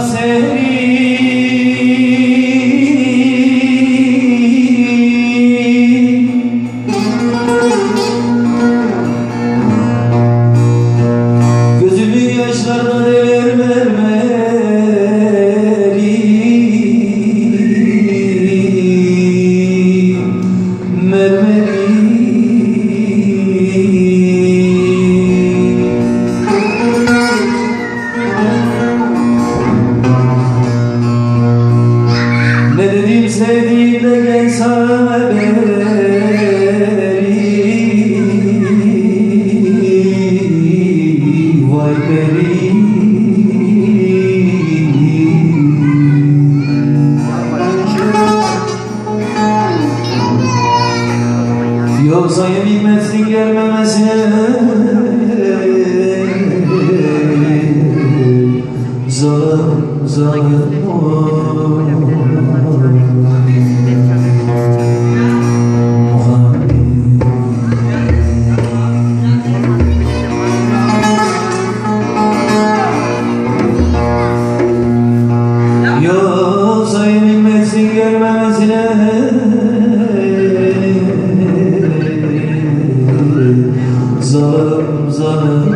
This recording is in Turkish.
seni Gözümü yaşlardan eler sevdiğimde gel sana beri. Vay beri Yoksa yeminmezsin gelmemesine Zalim, zalim